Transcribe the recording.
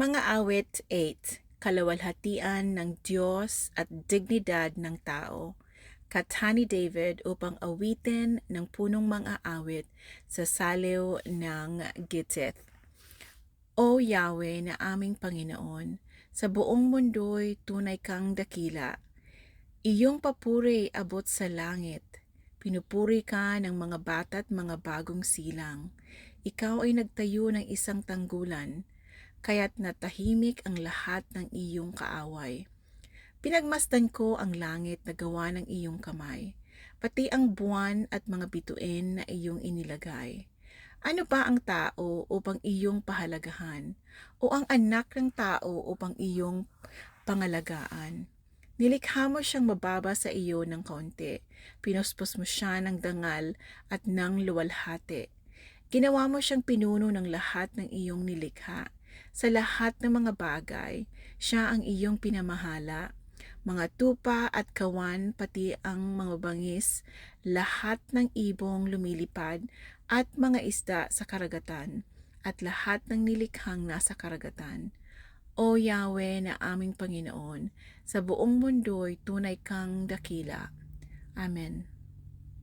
Mga awit 8. Kalawalhatian ng Diyos at dignidad ng tao. Kata ni David upang awitin ng punong mga awit sa saliw ng Gittith. O Yahweh na aming Panginoon, sa buong mundo'y tunay kang dakila. Iyong papuri abot sa langit. Pinupuri ka ng mga bata't mga bagong silang. Ikaw ay nagtayo ng isang tanggulan, kaya't natahimik ang lahat ng iyong kaaway. Pinagmasdan ko ang langit na gawa ng iyong kamay, pati ang buwan at mga bituin na iyong inilagay. Ano ba ang tao upang iyong pahalagahan, o ang anak ng tao upang iyong pangalagaan? Nilikha mo siyang mababa sa iyo ng kaunti, pinuspos mo siya ng dangal at ng luwalhati. Ginawa mo siyang pinuno ng lahat ng iyong nilikha. Sa lahat ng mga bagay, siya ang iyong pinamahala. Mga tupa at kawan, pati ang mga bangis, lahat ng ibong lumilipad at mga isda sa karagatan, at lahat ng nilikhang nasa karagatan. O Yahweh na aming Panginoon, sa buong mundo'y tunay kang dakila. Amen.